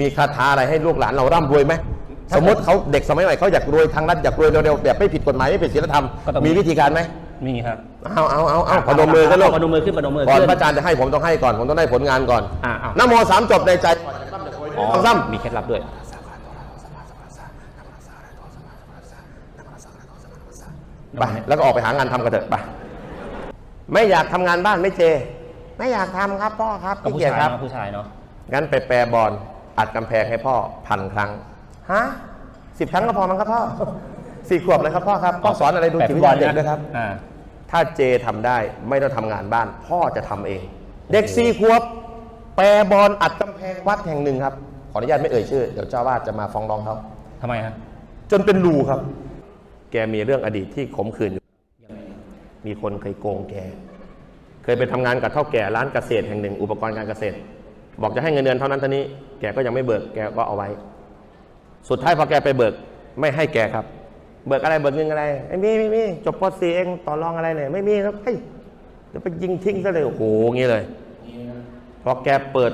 มีคาถาอะไรให้ลูกหลานเราร่ำรวยไหมสมมติเขาเด็กสมัยใหม่เขาอยากรวยทางรัฐอยากรวยเร็วๆแบบไม่ผิดกฎหมายไม่ผิดศีลธรรมก็ต้องมี มีวิธีการไหมมีครับเอาเอาเอาเอาพนมมือกันลูกพนมมือขึ้นพนมมือก่อนขึ้น พระอาจารย์จะให้ผมต้องให้ก่อนผมต้องได้ผลงานก่อนอ่าเอานะโมสามจบในใจอ๋อต้องซ้มีเคล็ดลับด้วยำไปแล้วก็ออกไปหางานทำกันเถอะไปไม่อยากทำงานบ้านไม่เจ ไม่อยากทำครับพ่อครับก็ขี้ผู้เกียจชายครับเนาะผู้ชายเนาะงั้นไปแปรบอล อัดกำแพงให้พ่อพันครั้งฮะสิบครั้งก็พอมั้งครับพ่อสี่ขวบเลยครับพ่อครับพ่อสอนอะไรดูจิตวิทยาเด็กด้วยครับอ่าถ้าเจทำได้ไม่ต้องทำงานบ้าน พ่อจะทำเอง เด็กสี่ขวบแปรบอลอัดกำแพงวัดแห่งหนึ่งครับ ขออนุญาตไม่เอ่ยชื่อ เดี๋ยวเจ้าวาดจะมาฟ้องร้องเขาทำไมฮะจนเป็นรูครับ แกมีเรื่องอดีตที่ขมขื่นอยู่มีคนเคยโกงแก เคยไปทำงานกับเท่าแก่ร้านเกษตรแห่งหนึ่ง อุปกรณ์การเกษตร บอกจะให้เงินเดือนเท่านั้นเท่านี้ แกก็ยังไม่เบิกแกก็เอาไว้ สุดท้ายพอแกไปเบิกไม่ให้แกครับ เบิกอะไรเบิกเงินอะไรไม่มีไม่มีจบป .4 เองต่อรองอะไรเนี่ยไม่มีครับเฮ้ยเดี๋ยวไปยิงทิ้งซะเลยโอ้โหงี้เลยพอแกเปิด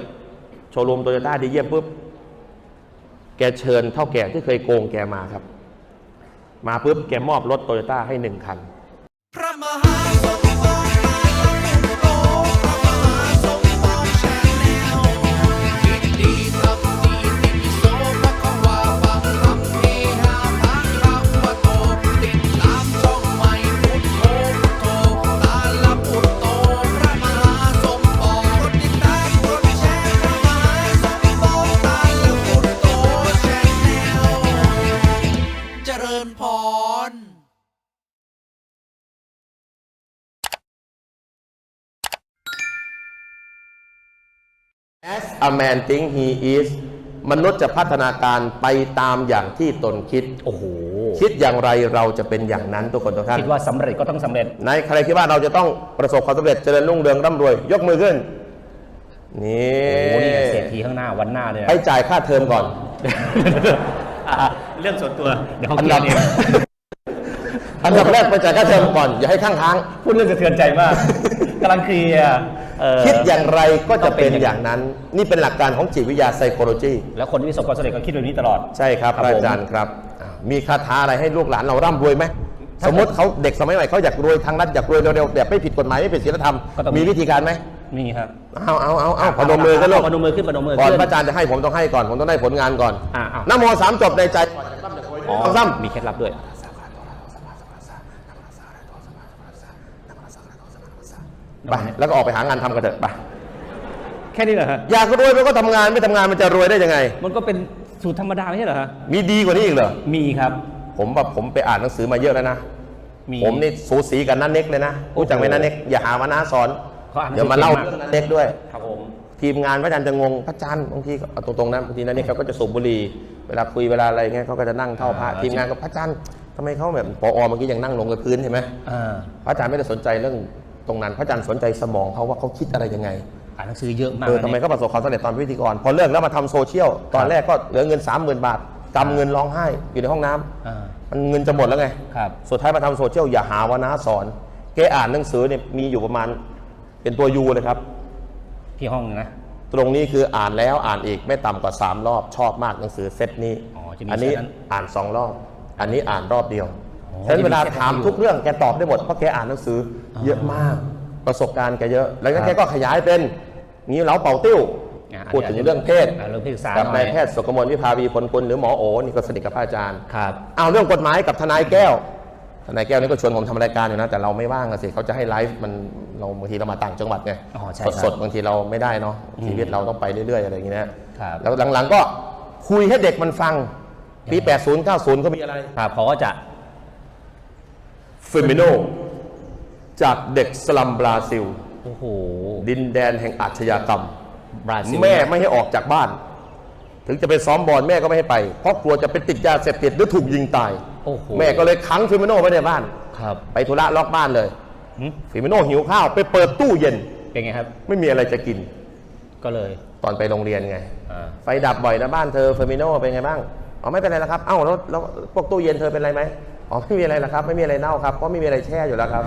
โชว์รูมโตโยต้าดีเยี่ยมปุ๊บแกเชิญเท่าแก่ที่เคยโกงแกมาครับ มาปุ๊บแกมอบรถโตโยต้าให้หนึ่งคัน a man think he is มนุษย์จะพัฒนาการไปตามอย่างที่ตนคิด โอ้โห คิดอย่างไรเราจะเป็นอย่างนั้นทุกคนทุกท่าน คิดว่าสำเร็จก็ต้องสำเร็จ ในใครคิดว่าเราจะต้องประสบความสำเร็จเจริญรุ่งเรืองร่ำรวย ยกมือขึ้น นี่ โอ้โหนี่ไงเศรษฐีข้างหน้าวันหน้าเลยนะให้จ่ายค่าเทอมก่อน อะเรื่องส่วนตัว เดี๋ยวเขาอันเคลีดัยบร์เอง อันดับแรกไปจ่ายค่าเทอมก่อน อย่าให้ข้างค้าง พูดเรื่องสะเทือนใจมากกำลังเคลียร์เอ่อ คิดอย่างไรก็จะเป็นต้องเป็นอย่างนั้น นี่เป็นหลักการของจิตวิทยา psychology แล้วคนที่ประสบความสำเร็จก็คิดแบบนี้ตลอด ใช่ครับครับพระผมอาจารย์ครับอ่ามีคาถาอะไรให้ลูกหลานเราร่ำรวยไหมสมมติเขาเด็กสมัยใหม่เขาอยากรวยทางรัฐอยากรวยเร็วๆแบบไม่ผิดกฎหมายไม่ผิดศีลธรรมก็ต้องมีมีวิธีการไหมมีครับเอาเอาเอาเอาพนมมือกันลูกพนมมือขึ้นพนมมือก่อนขึ้นพระอาจารย์จะให้ผมต้องให้ก่อนผมต้องได้ผลงานก่อนอ่าเอานะโมสามจบในใจอ๋อต้องซ้ำมีเคล็ดลับด้วย ไปแล้วก็ออกไปหางานทำกันเถอะไปแค่นี้เหรอฮะอยากรวยมันก็ทำงานไม่ทำงานมันจะรวยได้ยังไง มันก็เป็นสูตรธรรมดาไม่ใช่เหรอฮะมีดีกว่านี้อีกเหรอมีครับ ผมแบบผมไปอ่านหนังสือมาเยอะแล้วนะมี ผมนี่สูสีกับนันเน็กเลยนะรู้จักไหมนันเน็กอย่าหามานาสอนเขาอ่านหนังสือเดี๋ยวมาเล่าเก่งมาก เรื่องนันเน็กด้วย ครับผม ทีมงานพระอาจารย์จะงงพระอาจารย์บางทีก็เอาตรงๆนะบางทีนันเน็กเขาก็จะสูบบุหรี่เวลาคุยเวลาอะไรเงี้ยเขาก็จะนั่งเท่าพระทีมงานก็พระอาจารย์ทำไมเขาแบบปอเมื่อกี้ยังนั่งลงกับพื้นเห็นไหมอ่า พระอาจารย์ไม่ได้สนใจเรื่อง ตรงนั้นพระอาจารย์สนใจสมองเขาว่าเขาคิดอะไรยังไงอ่านหนังสือเยอะมากเออนะทำไมเนี่ยเขาประสบความสำเร็จตอนเป็นพิธีกร พอเลิกแล้วมาทำโซเชียลตอนแรกก็เหลือเงิน 30,000 บาทกำเงินร้องไห้อยู่ในห้องน้ำอ่ามันเงินจะหมดแล้วไง ครับ สุดท้ายมาทำโซเชียลอย่าหาว่าน้าสอนแกอ่านหนังสือเนี่ยมีอยู่ประมาณเป็นตัวยูเลยครับ ที่ห้องนะ ตรงนี้คืออ่านแล้วอ่านอีกไม่ต่ำกว่า 3 รอบชอบมากหนังสือเซตนี้อ๋อจะมีอันนี้เซตนั้น อ่านสองรอบ อันนี้อ่านรอบเดียวอ๋อ ฉะนั้นเวลาจะมีเซตถามให้อยู่ทุกเรื่องแกตอบได้หมดเพราะแกอ่านหนังสืออเยอะมากประสบการณ์แกเยอะ แล้วก็ครับแกก็ขยายเป็นงี้เหลาเป่าติ้วอ่าพูดถึงเรื่องเพศอ่าเรื่องเพศศึกษากับหน่นาอยยแพทย์สุกมลวิภาวีพลกุลหรือหมอโอนี่ก็สนิทกับพระอาจารย์ครับเอาเรื่องกฎหมายกับทนายแก้วทนายแก้วนี่ก็ชวนผมทำรายการอยู่นะแต่เราไม่ว่างอะสิเขาจะให้ไลฟ์มันเราบางทีเรามาต่างจังหวัดไงอ๋อใช่สดครับสดๆบางทีเราไม่ได้เนาะชีวิตเราต้องไปเรื่อยๆอะไรอย่างเงี้ยครับแล้วหลังๆก็คุยให้เด็กมันฟังปี 80 90 ก็มีอะไรครับเขาก็จะ เฟมิโน จากเด็กสลัมบราซิล โอ้โห ดินแดนแห่งอาชญากรรม บราซิลแม่ไม่ให้ออกจากบ้าน ถึงจะไปซ้อมบอลแม่ก็ไม่ให้ไป เพราะกลัวจะไปติดยาเสพติดหรือถูกยิงตาย โอ้โห แม่ก็เลยขังฟิมิโนไว้ในบ้าน ครับ ไปธุระล็อกบ้านเลยหึฟิมิโนหิวข้าวไปเปิดตู้เย็น เป็นไงครับ ไม่มีอะไรจะกิน ก็เลย ตอนไปโรงเรียนไง อ่า ไฟดับบ่อยนะบ้านเธอเฟอร์มิโนเป็นไงบ้าง อ๋อไม่เป็นไรแล้วครับ เอ้าแล้วแล้วพวกตู้เย็นเธอเป็นไรไหม อ๋อไม่มีอะไรแล้วครับ ไม่มีอะไรเน่าครับเพราะไม่มีอะไรแช่อยู่แล้วครับ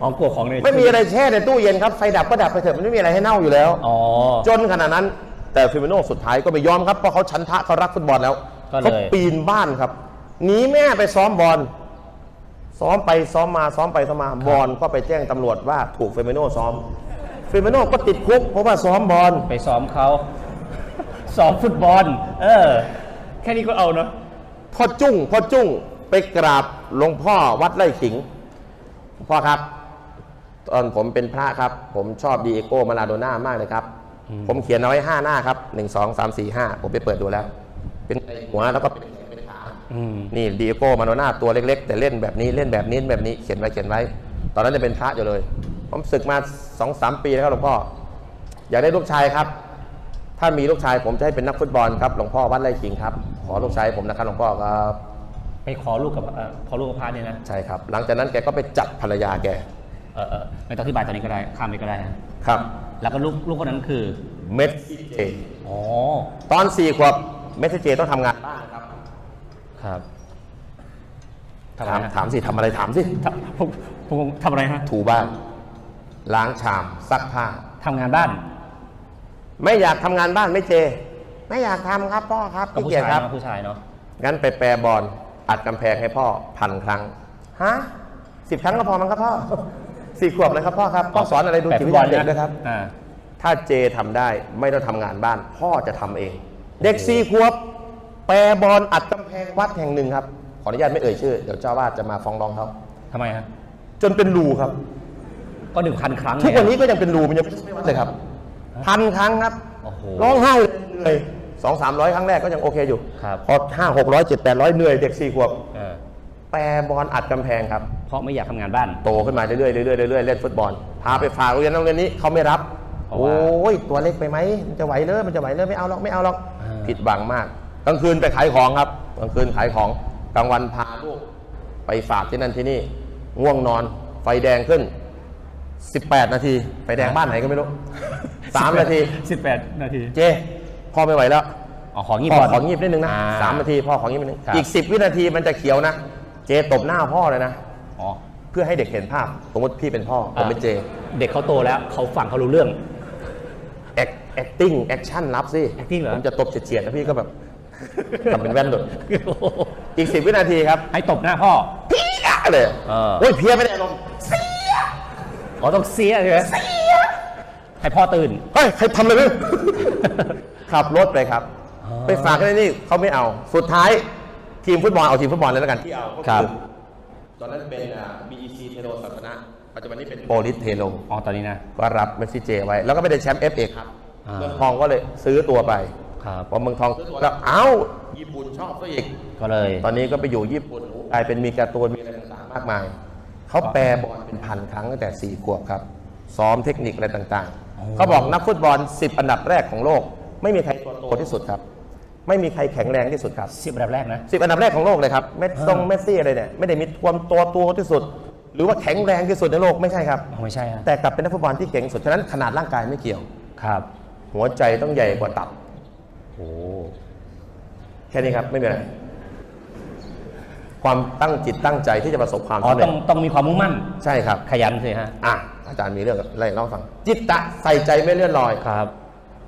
อ๋อกลัวของในไม่มีอะไรแช่ในตู้เย็นครับไฟดับก็ดับไปเถอะมันไม่มีอะไรให้เน่าอยู่แล้ว อ๋อ จนขนาดนั้น แต่ฟิเมโนสุดท้ายก็ไม่ยอมครับเพราะเขาชันทะเขารักฟุตบอลแล้วก็เลย เขาปีนบ้านครับหนีแม่ไปซ้อมบอลซ้อมไปซ้อมมาซ้อมไปซ้อมมาบอลก็ไปแจ้งตำรวจว่าถูกเฟมิโนซ้อมเฟมิโนก็ติดคุกเพราะว่าซ้อมบอล ไปซ้อมเขา ซ้อมฟุตบอล เออ แค่นี้ก็เอาเนาะ พ่อจุ้งพ่อจุ้ง ไปกราบหลวงพ่อวัดไร่ขิงพ่อครับ ตอนผมเป็นพระครับ ผมชอบดีเอโก้มาลาโดน่ามากเลยครับ ผมเขียนเอาไว้ห้าหน้าครับหนึ่งสองสามสี่ห้าผมไปเปิดดูแล้ว เป็นหัวแล้วก็เป็นเป็นขานี่ดีเอโก้มาโดน่าตัวเล็ก ๆ แต่เล่นแบบนี้เล่นแบบนี้แบบนี้เขียนไว้เขียนไว้ ตอนนั้นจะเป็นพระอยู่เลย ผมศึกมาสองสามปีแล้วครับหลวงพ่อ อยากได้ลูกชายครับ ถ้ามีลูกชายผมจะให้เป็นนักฟุตบอลครับหลวงพ่อวัดไร่ขิงครับขอลูกชายผมนะครับหลวงพ่อครับ ไปขอลูกกับเอ่อขอลูกกับพระเนี่ยนะใช่ครับ หลังจากนั้นแกก็ไปจัดภรรยาแกเออเออไม่ต้องอธิบายตอนนี้ก็ได้ข้ามไปก็ได้นะครับ แล้วก็ลูกลูกคนนั้นคือเมสซี่เจอ๋อตอนสี่ขวบเมสซี่เจต้องทำงานบ้านครับครับทำถามอะไรฮะถามสิทำอะไรถามสิทำผมผมทำอะไรฮะถูบ้านล้างชามซักผ้า ทำงานบ้านไม่อยากทำงานบ้านไม่เจ ไม่อยากทำครับพ่อครับกับขี้ผู้เกียจชายครับเนาะผู้ชายเนาะงั้นไปแปรบอล อัดกำแพงให้พ่อพันครั้งฮะสิบครั้งก็พอมั้งครับพ่อสี่ขวบเลยครับพ่อครับพ่อสอนอะไรดูจิตวิญญาณเด็กด้วยครับอ่าถ้าเจทำได้ไม่ต้องทำงานบ้าน พ่อจะทำเอง เด็กสี่ขวบแปรบอลอัดกำแพงวัดแห่งหนึ่งครับ ขออนุญาตไม่เอ่ยชื่อ เดี๋ยวเจ้าวาดจะมาฟ้องร้องเขาทำไมฮะ จนเป็นรูครับ ก็หนึ่งพันครั้งทุกวันเลยนี้ก็ยังเป็นรูมันยังไม่วัดเลยครับพันครั้งครับโอ้โห ร้องไห้เลยเหนื่อย สองสามร้อยครั้งแรกก็ยังโอเคอยู่ครับพอห้าหกร้อยเจ็ดแปดร้อยเหนื่อยเด็กสี่ขวบเออแปรบอลอัดกำแพงครับ เพราะไม่อยากทำงานบ้าน โตขึ้นมาเรื่อยๆเรื่อยๆเรื่อยๆเล่นฟุตบอลพาไปฝากโรงเรียนโรงเรียนนี้เขาไม่รับ เพราะโอว่า้ยตัวเล็กไปไหมมันจะไหวเลยมันจะไหวเลยไม่เอาหรอกไม่เอาหรอกอ่า ผิดหวังมากกลางคืนไปขายของครับกลางคืนขายของกลางวันพาลูกไปฝากที่นั่นที่นี่ง่วงนอน ไฟแดงขึ้น 18 นาที ไฟแดงบ้านไหนก็ไม่รู้ 3 นาทีสิบแปดนาที เจ พ่อไม่ไหวแล้วอ๋อของงีบพ่อก่อน ของีบนิดนึงนะอ่สามนาทีพ่อของีบนิดนึงครับ อีก10วินาทีมันจะเขียวนะ เจตบหน้าพ่อเลยนะ อ๋อ เพื่อให้เด็กเห็นภาพสมมติพี่เป็นพ่อผมเป็นเจ เด็กเขาโตแล้วเขาฟังเขารู้เรื่อง act acting action รับสิ acting เหรอ ผมจะตบเฉียดๆแล้วพี่ก็แบบทำเป็นแว่นหลุดอีก10วินาทีครับ ให้ตบหน้าพ่อ เพี้ยเลยเออ โอ้ยเพี้ยไม่ได้ลงณ์อ๋อต้องเสียใช่ไหมให้พ่อตื่น เฮ้ย ใครทำอะไรเนี่ย ขับรถไปครับอ๋อไปฝากกันนี่เขาไม่เอา สุดท้ายทีมฟุตบอลเอาทีมฟุตบอลเลยแล้วกันที่เอาก็ครับ ตอนนั้นเป็นอ่า BEC เทโลศาสนะปัจจุบันนี้เป็นโปลิสเทโลอ๋อตอนนี้นะ ก็รับเมสซี่เจไว้ แล้วก็ไม่ได้แชมป์เอฟเอครับอ่า เมืองทองก็เลยซื้อตัวไปครับ พอเมืองทองซื้อตัวแล้วเอ้าญี่ปุ่นชอบซะอีก ก็เลยตอนนี้ก็ไปอยู่ญี่ปุ่นกลายเป็นมีการ์ตูนมีอะไรต่างๆมากมาย เขาแปลบอลเป็นพันครั้งตั้งแต่สี่ขวบครับ ซ้อมเทคนิคอะไรต่างๆ เขาบอกนักฟุตบอล 10 อันดับแรกของโลก ไม่มีใครตัวโตที่สุดครับ ไม่มีใครแข็งแรงที่สุดครับสิบอันดับแรกนะ10อันดับแรกของโลกเลยครับเมสซงเมสซี่อะไรเนี่ยไม่ได้มีความตัวตัวที่สุด หรือว่าแข็งแรงที่สุดในโลกไม่ใช่ครับอ๋อไม่ใช่ฮะแต่กลับเป็นนักฟุตบอลที่เก่งที่สุดฉะนั้นขนาดร่างกายไม่เกี่ยวครับ หัวใจต้องใหญ่กว่าตับโอ้แค่นี้ครับไม่มีอะไรความตั้งจิตตั้งใจที่จะประสบความอ๋อสำเร็ต้จองต้องมีความมุ่งมั่น ใช่ครับ ขยันสิฮะอะอาจารย์มีเรื่องอะไรเล่าให้ฟัง จิตตะใส่ใจไม่เลื่อนลอยครับ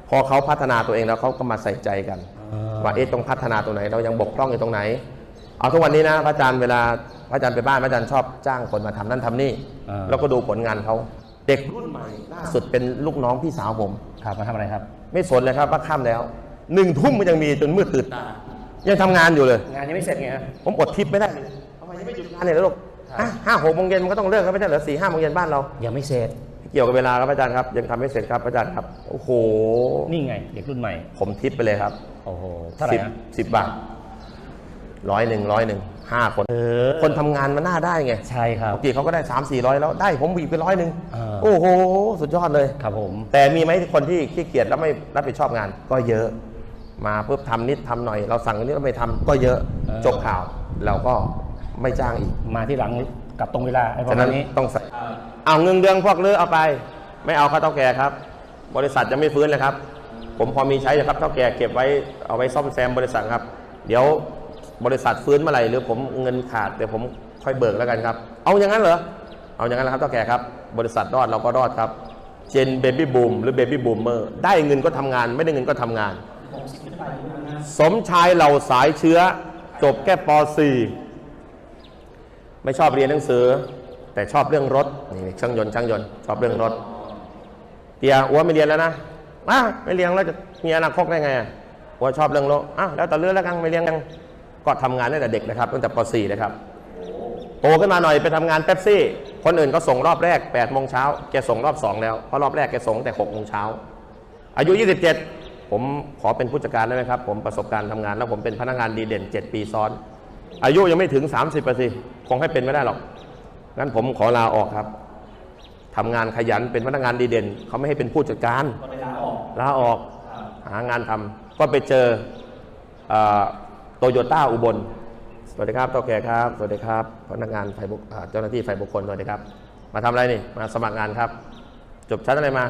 พอเขาพัฒนาตัวเองแล้วเขาก็มาใส่ใจกันอ่าว่าเอ๊ะต้องพัฒนาตรงไหน เรายังบกพร่องอยู่ตรงไหน เอาทุกวันนี้นะพระอาจารย์เวลาพระอาจารย์ไปบ้านพระอาจารย์ชอบจ้างคนมาทำนั่นทำนี่อ่าแล้วก็ดูผลงานเขาเด็กรุ่นใหม่ล่าสุดเป็นลูกน้องพี่สาวผมครับมาทำอะไรครับ ไม่ไม่สนเลยครับว่าค่ำแล้วหนึ่งทุ่มมันยังมีจนมืดตื่นตายังทำงานอยู่เลย งานยังไม่เสร็จไงฮะผมอดทิปไม่ได้เลยทำไมยังไม่หยุดงานเลยลูกอะห้าหกโมงเย็นมันก็ต้องเลิกครับไม่ใช่เหรอสี่ห้าโมงเย็นบ้านเรายังไม่เสร็จ เกี่ยวกับเวลาครับอาจารย์ครับ ยังทำไม่เสร็จครับอาจารย์ครับ โอ้โห นี่ไง เด็กรุ่นใหม่ ผมทิปไปเลยครับโอ้โหเท่าไหร่สิบฮะสิบบาทร้อยหนึ่งร้อยหนึ่งห้าคน เออคนทำงานมันน่าได้ไงใช่ครับ ปกติเขาก็ได้สามสี่ร้อยแล้วได้ผมบีบไปร้อยหนึ่งเออ โอ้โห สุดยอดเลย ครับผม แต่มีไหมคนที่ขี้เกียจแล้วไม่รับผิดชอบงาน ก็เยอะ มาเพิ่มทำนิดทำหน่อย เราสั่งอันนี้เราไม่ทำก็เยอะเออ จบข่าวเราก็ไม่จ้างอีกมาที่หลังกลับตรงเวลาไอ้ประฉะมานั้ณนนี้ ต้องใส่ เอ เอาเงินเดือนพวกเลือเอาไป ไม่เอาค่าเท่าแก่ครับ บริษัทจะไม่ฟื้นเลยครับ ผมพอมีใช้นะครับเท่าแก่เก็บไว้เอาไว้ซ่อมแซมบริษัทครับ เดี๋ยวบริษัทฟื้นเมื่อไหร่หรือผมเงินขาดเดี๋ยวผมค่อยเบิกแล้วกันครับ เอาอย่างนั้นเหรอ เอาอย่างนั้นแหละครับเท่าแก่ครับ บริษัทรอดเราก็รอดครับ เจนเบบี้บูมหรือเบบี้บูมเมอร์ได้เงินก็ทำงาน ไม่ได้เงินก็ทำงาน สมชายเหล่าสายเชื้อ จบแค่ป .4 ไม่ชอบเรียนหนังสือ แต่ชอบเรื่องรถนี่ช่างยนต์ช่างยนต์ชอบเรื่องรถเตียอ้วนไม่เรียนแล้วนะอะไม่เรียนแล้วจะมีอนาคตได้ไงอะอ้วชอบเรื่องรถอะแล้วแต่เรื่องแล้วกันไม่เรียนกันก็ทำงานตั้งแต่เด็กนะครับตั้งแต่ป .4 นะครับโตขึ้นมาหน่อยไปทำงานเป๊ปซี่ คนอื่นก็ส่งรอบแรก8โมงเช้าแกส่งรอบ 2 แล้วเพราะรอบแรกแกส่งแต่6โมงเช้าอายุ 27 ผมขอเป็นผู้จัดการได้ไหมครับ ผมประสบการณ์ทำงานแล้วผมเป็นพนักงานดีเด่น 7 ปีซ้อน อายุยังไม่ถึง 30ปีคงให้เป็นไม่ได้หรอก งั้นผมขอลาออกครับทำงานขยันเป็นพนักงานดีเด่น เขาไม่ให้เป็นผู้จัดการก็เลยลาออกลาออกหางานทำก็ไปเจอโตโยต้าอุบล สวัสดีครับเต่อแก่ครับ สวัสดีครับ พนักงานฝ่ายบุคอ่าเจ้าหน้าที่ฝ่ายบุคคลสวัสดีครับ มาทำอะไรนี่ มาสมัครงานครับ จบชั้นอะไรมา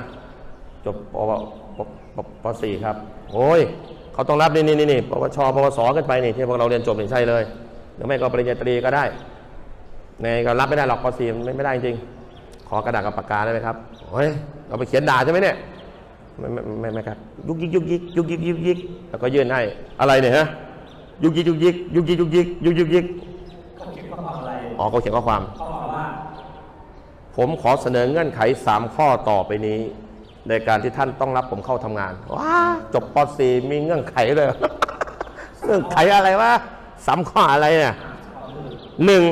จบปวปปปสี่ครับ โอ้ย เขาต้องรับนี่นี่นี่นี่ปวชปวสกันไปนี่ที่พวกเราเรียนจบนี่ใช่เลย หรือไม่ก็ปริญญาตรีก็ได้ ในก็รับไม่ได้หรอกปสี่ไม่ไม่ได้จริง ขอกระดาษกับปากกาได้ไหมครับเฮ้ยเราไปเขียนด่าใช่ไหมเนี่ยไม่ไม่ไม่ไม่ครับยุกยิกยุกยิกยุกยิกยุกยิกแล้วก็ยื่นให้อะไรเนี่ยฮะยุกยิกยุกยิกยุกยิกยุกยิกยุกยิกยุกยิกเขาเขียนข้อความอะไรอ๋อเขาเขียนข้อความข้อความว่าผมขอเสนอเงื่อนไข3ข้อต่อไปนี้ ในการที่ท่านต้องรับผมเข้าทำงานว้าจบป .4 มีเงื่อนไขเลยเงื่อนไขอะไรวะสามข้ออะไรเนี่ยหนึ่ง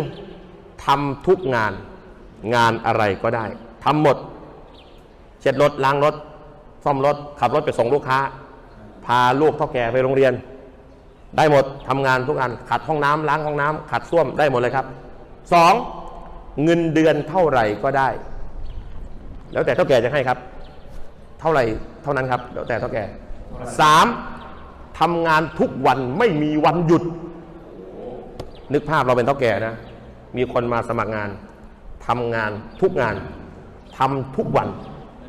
ทำทุกงานงานอะไรก็ได้ทำหมด เช็ดรถล้างรถ ซ่อมรถ ขับรถไปส่งลูกค้า พาลูกเท่าแก่ไปโรงเรียน ได้หมดทำงานทุกงานขัดห้องน้ำล้างห้องน้ำขัดส้วมได้หมดเลยครับสองเงินเดือนเท่าไหร่ก็ได้ แล้วแต่เท่าแก่จะให้ครับ เท่าไหร่เท่านั้นครับ แล้วแต่เท่าแก่สามทำงานทุกวันไม่มีวันหยุด นึกภาพเราเป็นเท่าแก่นะ มีคนมาสมัครงานทำงานทุกงานทำทุกวัน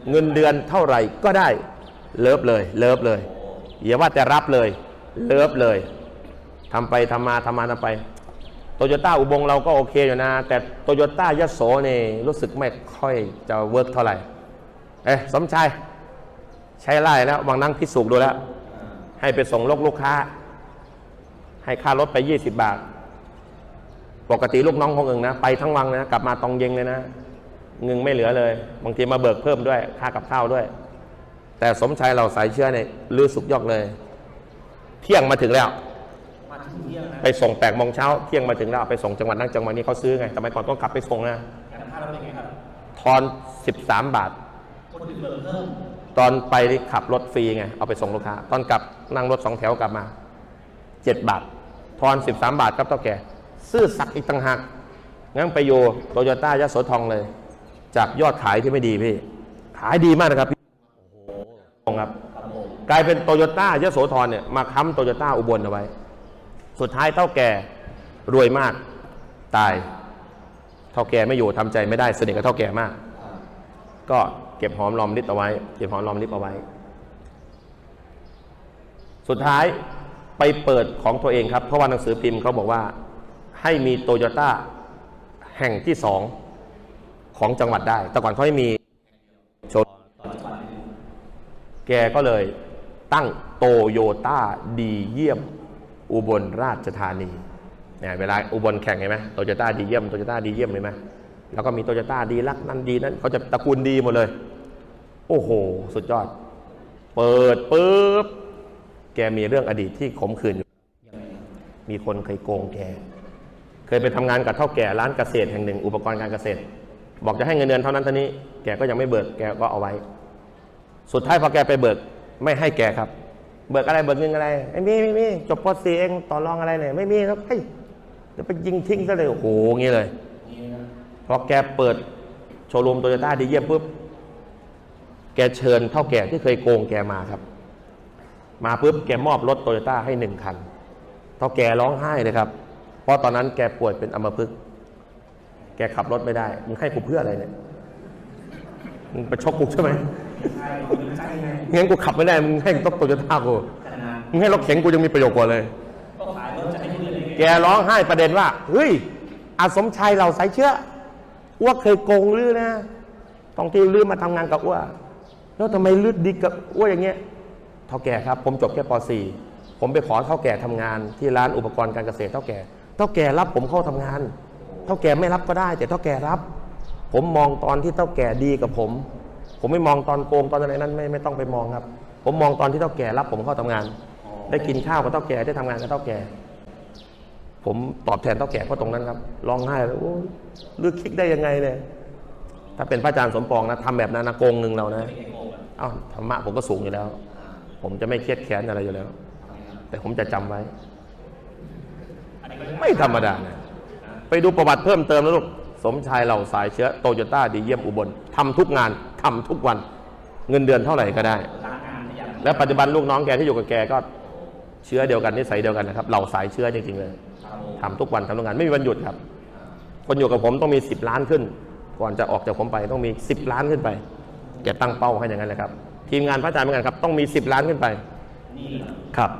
เงินเดือนเท่าไหร่ก็ได้เลิฟเลย เลิฟเลยอย่าว่าแต่รับเลย เลิฟเลยทำไปทำมาทำมาทำไปโตโยต้าอุบลเราก็โอเคอยู่นะ แต่โตโยต้ายโสเนี่รู้สึกไม่ค่อยจะเวิร์กเท่าไหร่ เอ๊ะสมชายใช้ไล่แล้ววางนั่งพิสูจน์ดูแล้ว ให้ไปส่งลูกลูกค้า ให้ค่ารถไป 20 บาท ปกติลูกน้องของเอิงนะไปทั้งวังนะกลับมาตองเย็งเลยนะเงินไม่เหลือเลย บางทีมาเบิกเพิ่มด้วยค่ากับข้าวด้วย แต่สมชายเราสายเชื่อเนี่ยลือสุกยอกเลย เที่ยงมาถึงแล้วมาถึงเที่ยงนะไปส่งแปดโมงเช้าเที่ยงมาถึงแล้วเอาไปส่งจังหวัดนั้นจังหวัดนี้เขาซื้อไงสมัยก่อนต้องกลับไปส่งนะการท่าเราเป็นไงครับทอน13บาทคนอื่นเบิกเพิ่มตอนไปนี่ขับรถฟรีไงเอาไปส่งลูกค้าตอนกลับนั่งรถสองแถวกลับมา7บาททอน13บาทครับเท่าแก่ ซื่อสักดิ์อีกต่างหากงั้นไปโยโตโยต้ายะโสธรเลย จากยอดขายที่ไม่ดีพี่ ขายดีมากนะครับพี่โอ้โหครับ กลายเป็นโตโยต้ายะโสธรเนี่ยมาค้ำโตโยต้าอุบลเอาไว้ สุดท้ายเท่าแก่รวยมากตาย เท่าแก่ไม่อยู่ทำใจไม่ได้สนิทกับเท่าแก่มาก ก็เก็บหอมรอมริบเอาไว้ เก็บหอมรอมริบเอาไว้ สุดท้ายไปเปิดของตัวเองครับ เพราะว่าหนังสือพิมพ์เขาบอกว่า ให้มีโตโยต้าแห่งที่สองของจังหวัดได้ แต่ก่อนเขาไม่มีโชว์แกก็เลยตั้งโตโยต้าดีเยี่ยมอุบลราชธานีเนี่ยเวลาอุบลแข่งเห็นไหมโตโยต้าดีเยี่ยมโตโยต้าดีเยี่ยมเห็นไหมแล้วก็มีโตโยต้าดีรักนั่นดีนั่นเขาจะตระกูลดีหมดเลย โอ้โห สุดยอด เปิดปุ๊บแกมีเรื่องอดีตที่ขมขื่นอยู่มีคนเคยโกงแก เคยไปทำงานกับเท่าแก่ร้านเกษตรแห่งหนึ่งอุปกรณ์การเกษตร บอกจะให้เงินเดือนเท่านั้นเท่านี้แกก็ยังไม่เบิกแกก็เอาไว้ สุดท้ายพอแกไปเบิกไม่ให้แกครับ เบิกอะไรเบิกเงินอะไรไม่มีไม่มีจบปสีเองต่อรองอะไรเนี่ยไม่มีครับเฮ้ยเดี๋ยวไปยิงทิ้งซะเลยโอ้โหงี้เลยพอแกเปิดโชว์รูมโตโยต้าดีเยี่ยมปุ๊บแกเชิญเท่าแก่ที่เคยโกงแกมาครับ มาปุ๊บแกมอบรถโตโยต้าให้หนึ่งคันเท่าแก่ร้องไห้เลยครับ เพราะตอนนั้นแกป่วยเป็นอัมพฤกษ์แกขับรถไม่ได้มึงให้กูเพื่ออะไรเนี่ยมึงไปชกกูใช่ไหมงั้นกูขับไม่ได้มึงให้รถโตโยต้ากูมึงให้รถเข็นกูยังมีประโยชน์กว่าเลยแกร้องไห้ประเด็นว่าเฮ้ยอาสมชัยเราใส่เชื่ออ้วเคยโกงลือนะตองที่ลือมาทำงานกับอ้วแล้วทำไมลึกดิกกับอ้วยอย่างเงี้ยเท่าแก่ครับ ผมจบแค่ป .4 ผมไปขอเท่าแก่ทำงานที่ร้านอุปกรณ์การเกษตรเท่าแก่ เท่าแก่รับผมเข้าทำงาน เท่าแก่ไม่รับก็ได้ แต่เท่าแก่รับ ผมมองตอนที่เท่าแก่ดีกับผม ผมไม่มองตอนโกงตอนอะไรนั้นไม่ไม่ต้องไปมองครับ ผมมองตอนที่เท่าแก่รับผมเข้าทำงาน ได้กินข้าวกับเท่าแก่ได้ทำงานกับเท่าแก่ ผมตอบแทนเท่าแก่เพราะตรงนั้นครับร้องไห้เลยโอ้เลือกคิดได้ยังไงเนี่ยถ้าเป็นพระอาจารย์สมปองนะทำแบบนั้นนะโกงหนึ่งเรานะอ้าธรรมะผมก็สูงอยู่แล้ว ผมจะไม่เครียดแค้นอะไรอยู่แล้ว แต่ผมจะจำไว้ ไม่ธรรมดานะไปดูประวัติเพิ่มเติมแล้วลูก สมชายเหล่าสายเชื้อโตโยต้าดีเยี่ยมอุบลทำทุกงานทำทุกวัน เงินเดือนเท่าไหร่ก็ได้ และปัจจุบันลูกน้องแกที่อยู่กับแกก็เชื้อเดียวกันนิสัยเดียวกันนะครับเหล่าสายเชื้อจริงๆเลยทำทุกวันทำทุกงานไม่มีวันหยุดครับ คนอยู่กับผมต้องมี 10 ล้านขึ้น ก่อนจะออกจากผมไปต้องมี 10 ล้านขึ้นไปแกตั้งเป้าให้อย่างนั้นเลยครับ ทีมงานพระอาจารย์เหมือนกันครับ ต้องมี 10 ล้านขึ้นไปครับ